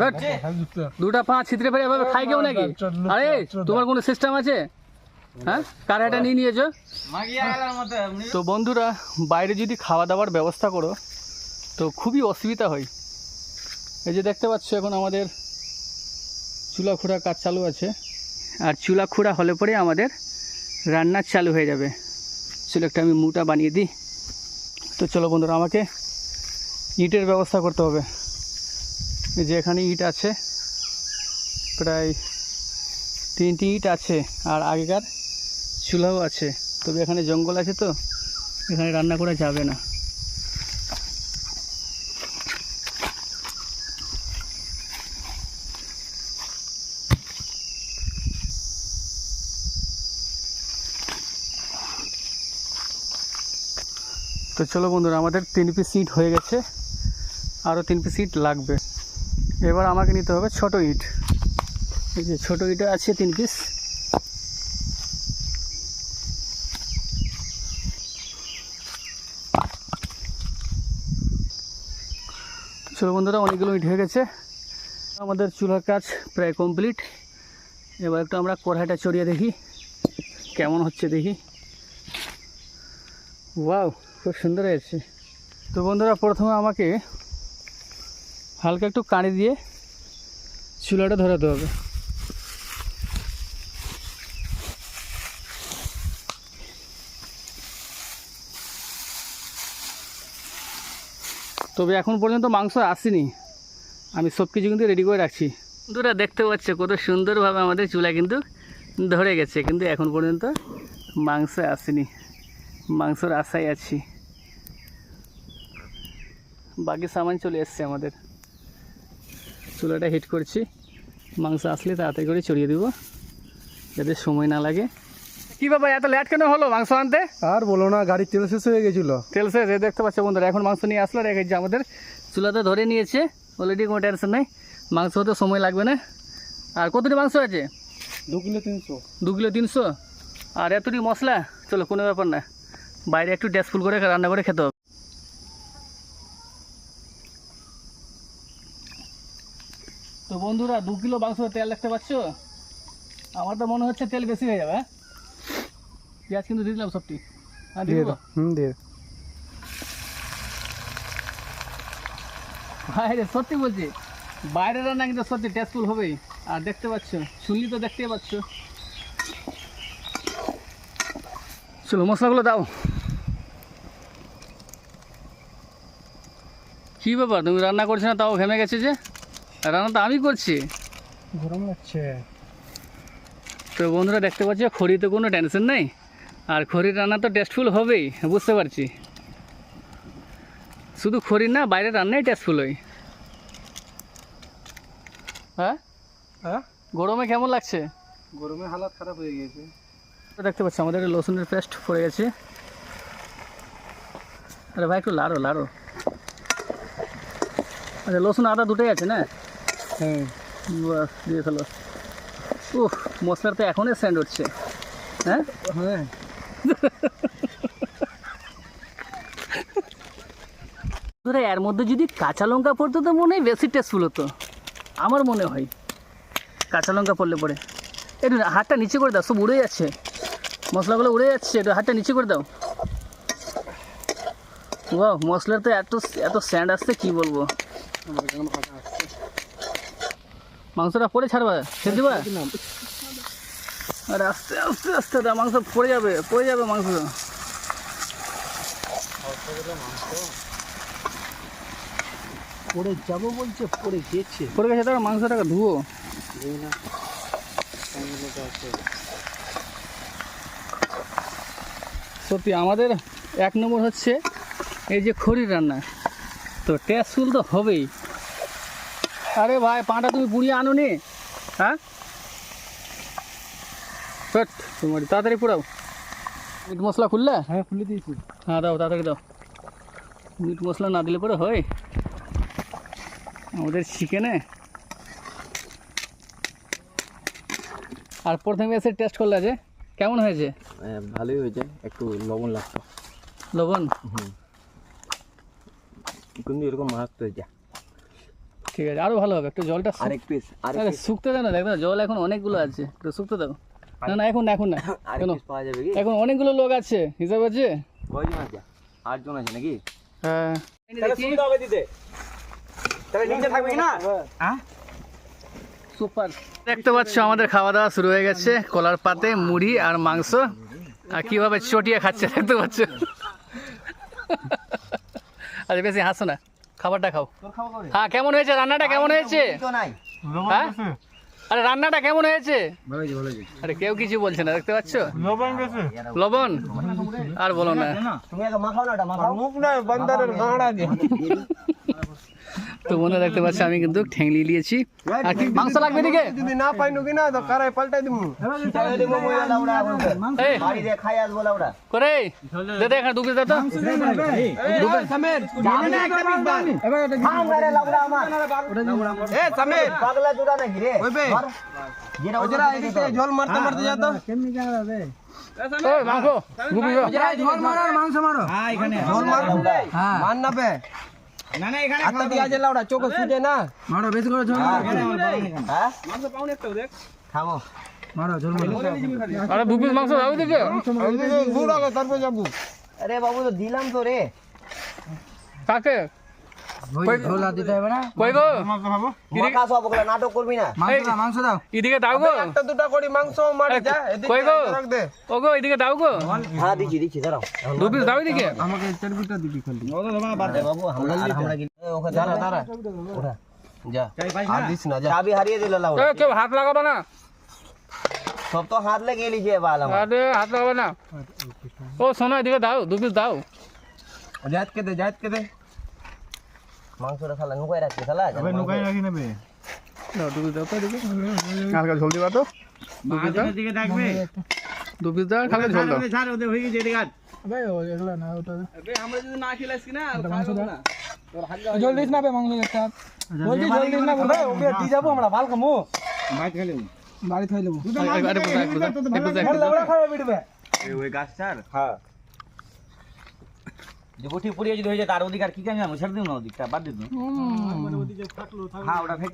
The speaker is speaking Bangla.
হ্যাট। দুটা পা ছিতরে ফেলে এভাবে খাই কেউ নাকি? আরে তোমার কোনো সিস্টেম আছে? হ্যাঁ? নিয়ে নিয়েছো? তো বন্ধুরা বাইরে যদি খাওয়া দাওয়ার ব্যবস্থা করো তো খুবই অসুবিধা হয়। এই যে দেখতে পাচ্ছ এখন আমাদের চুলা খোঁড়া কাজ চালু আছে। আর চুলা খোঁড়া হলে পরে আমাদের রান্না চালু হয়ে যাবে। চলো একটা আমি মুটা বানিয়ে দিই। তো চলো বন্ধুরা আমাকে ইটের ব্যবস্থা করতে হবে। যে এখানে ইট আছে, প্রায় তিনটি ইট আছে আর আগেকার চুলাও আছে। তবে এখানে জঙ্গল আছে তো, এখানে রান্না করা যাবে না। তো চলো বন্ধুরা, আমাদের তিন পিস ইট হয়ে গেছে, আরও তিন পিস ইট লাগবে। এবার আমাকে নিতে হবে ছোট ইট। এই যে ছোট ইটে আছে তিন পিস চলো বন্ধুরা, অনেকগুলো ইট হয়ে গেছে। আমাদের চুলার কাজ প্রায় কমপ্লিট এবার একটু আমরা কড়াইটা চড়িয়ে দেখি, কেমন হচ্ছে দেখি। ওয়াও খুব সুন্দর হয়েছে। তো বন্ধুরা, প্রথমে আমাকে হালকা একটু কাঁড়ি দিয়ে চুলাটা ধরাতে হবে। তবে এখন পর্যন্ত মাংস আসেনি। আমি সব কিছু কিন্তু রেডি করে রাখছি। বন্ধুরা, দেখতে পাচ্ছে কত সুন্দরভাবে আমাদের চুলা কিন্তু ধরে গেছে, কিন্তু এখন পর্যন্ত মাংস আসেনি। মাংসর আশায় আছি। বাকি সামান চলে এসছে আমাদের। চুলাটা হিট করছি। মাংস আসলে তাড়াতাড়ি করে চড়িয়ে দেবো যাতে সময় না লাগে। কি বাবা এত লেট কেন হলো মাংস আনতে? আর বলো না গাড়ির তেল শেষ হয়ে গেছিল। তেল শেষ এই দেখতে পাচ্ছ বন্ধুরা এখন মাংস নিয়ে আসলো রেখেছি আমাদের। চুলাতে ধরে নিয়েছে অলরেডি কোনো টেনশন নেই। মাংস হতে সময় লাগবে না। আর কতটি মাংস আছে? দু কিলো তিনশো। দু কিলো তিনশো? আর এতটি মশলা? চলো কোনো ব্যাপার না। বাইরে একটু ড্যাস ফুল করে রান্না করে খেতে হবে। তো বন্ধুরা দু কিলো মাংস তেল দেখতে পাচ্ছ? আমার তো মনে হচ্ছে তেল বেশি হয়ে যাবে হ্যাঁ? পেঁয়াজ কিন্তু দিয়ে দিলাম সবটি। হ্যাঁ দিয়ে দাও হুম দিয়ে। বাইরে সত্যি বলছি বাইরে রান্না কিন্তু সত্যি টেস্টফুল হবেই। আর দেখতে পাচ্ছ শুনলি তো দেখতেই পাচ্ছ। চলো মশলাগুলো দাও। কী ব্যাপার তুমি রান্না করছ না তাও ঘেমে গেছে যে? রান্না তো আমি করছি। গরম লাগছে। তো বন্ধুরা দেখতে পাচ্ছ খড়িতে কোনো টেনশন নেই। আর খড়ির রান্না তো টেস্টফুল হবেই বুঝতে পারছি। শুধু খড়ির না বাইরের রান্নাই টেস্টফুল হয়। হ্যাঁ? হ্যাঁ? গরমে কেমন লাগছে? গরমে হালাত খারাপ হয়ে গেছে দেখতে পাচ্ছি আমাদের লসুনের পেস্ট পড়ে গেছে। আরে ভাই একটু লাড়ো লাড়ো। আচ্ছা লসুন আদা দুটোই আছে না? হ্যাঁ দিয়ে ফেলো মশলার তো এখনই স্যান্ড উঠছে হ্যাঁ? হ্যাঁ। ধরে এর মধ্যে যদি কাঁচা লঙ্কা পড়তো তো মনে হয় বেশি টেস্টফুল হতো। আমার মনে হয়। কাঁচা লঙ্কা পড়লে পরে। একটু হাতটা নিচে করে দাও সব উড়ে যাচ্ছে। মশলাগুলো উড়ে যাচ্ছে একটু হাতটা নিচে করে দাও। ও মশলার তো এত এত স্যান্ড আসছে কি বলব আমার এখানে ভাজা আসছে মাংসটা পরে ছাড়বা? ছেড়ে দিবা? আরে আস্তে আস্তে আস্তে মাংস পড়ে যাবে পড়ে যাবে মাংস। পড়ে যাব বলছে পড়ে গেছে। পড়ে গেছে তার মাংসটাকে আছে সত্যি আমাদের এক নম্বর হচ্ছে এই যে খড়ির রান্না। তো টেস্টফুল তো হবেই। আরে ভাই পাটা তুমি পুড়িয়ে আনো নি হ্যাঁ তোমার তাড়াতাড়ি পুরাও মিট মশলা খুললে? হ্যাঁ খুলে দিয়েছি। হ্যাঁ দাও তাড়াতাড়ি দাও। মিট মশলা না দিলে পরে হয়। আমাদের চিকেনে আর প্রথমে এসে টেস্ট করলে যে কেমন হয়েছে? ভালোই হয়েছে। একটু লবণ লাগতো লবণ? হুম। কিন্তু এরকম মারাত্মক হয়েছে। ঠিক আছে আরও ভালো হবে একটু জলটা আরেক পিস আরে শুকতে দাও না দেখো না, জল এখন অনেকগুলো আছে একটু শুকতে দাও। না না এখন না এখন না আরেক কেন পিস পাওয়া যাবে কি? এখন অনেকগুলো লোক আছে হিসাব আছে? কয়জন আছে? আটজন আছে নাকি? হ্যাঁ। হবে দিতে। তাহলে নিচে থাকবে কি না? সুপার। দেখতে পাচ্ছ আমাদের খাওয়া দাওয়া শুরু হয়ে গেছে কলার পাতে মুড়ি আর মাংস। আর কীভাবে চটিয়ে খাচ্ছে দেখতে পাচ্ছ? আরে বেশি হাসো না। খাবারটা খাও হ্যাঁ কেমন হয়েছে রান্নাটা কেমন হয়েছে হ্যাঁ আরে রান্নাটা কেমন হয়েছে আরে কেউ কিছু বলছে না দেখতে পাচ্ছ লবণ আর বলো না তুমি আগে মাখাও না এটা মাখাও তো মনে দেখতে পাচ্ছ আমি কিন্তু ঠেংলি নিয়েছি। আর কি মাংস লাগবে দিকে এই বাড়ি দিয়ে খাই আসব লাউডা করে দে দে এখানে দু পিস দে তো। থাম রে লাউডা আমার এ সামির পাগলা জুড়া নাকি রে ধর। যেটা ওজরা এদিকে জল মারতে মারতে যা তো মাংস দু। পিস দাও। ঝোল মারো আর মাংস মারো। হ্যাঁ এখানে। জল মার। হ্যাঁ। মান না বে না না এখানে আত্মা দিয়া যে লাউডা চোখ সুজে না? মারো বেশি করে ঝোল মারো। হ্যাঁ? থামো মারো ঝোল মারো। আরে দু পিস মাংস দাও দিকে আরে বাবু তো দিলাম তো রে। কাকে? ঝোল আর দিতে হবে না? কই গো? মাখা সব ওগুলা নাটক করবি না? মাংস দাও মাংস দাও। এদিকে দাও গো। দুটা করে মাংস মারি যা এদিকে কই গো? রাখ দে। ও গো এদিকে দাও গো। হ্যাঁ দিচ্ছি দিচ্ছি দাঁড়াও। দু পিস দাও এদিকে। আমাকে চর্বিটা দিবি খালি। আরে বাবু আমরা আর আমরা কি এ, ওকে দাঁড়া দাঁড়া। ওঠা যা। আর দিস না যা। চাবি হারিয়ে দিল লাউডা এ, কেউ হাত লাগাবে না। সব তো হাত লেগে লিছে বাল আমার। আরে হাত লাগাবে না। ও শোনো এদিকে দাও দু পিস দাও। জাত কে দে জাত কে দে। মাংসটা খালা নুকাই রাখছে খালা আবে নুকাই রাখি নেবে দাও দু পিস দাও তো এদিকে হালকা ঝোল দিবা তো? দু দাও। দিকে থাকবে দু পিস দাও খালি ঝোল দাও। ছাড় ওদের হয়ে গেছে এদিকে জল দিস না বে মাংস একটা জলদি জল দিস না বে ওকে দি যাব আমরা ভালো কামু বাইক খেলে বাড়ি খাই লবো আরে এক পিস লাউড়া খাবে বিড়বে ওই গাছ ছাড় হ্যাঁ। যে বটি পুড়িয়ে যদি হয়ে যায় তার অধিকার কি কাজ আমি? ছেড়ে দিন না ওদিকটা বাদ দিন হ্যাঁ ওটা ফেক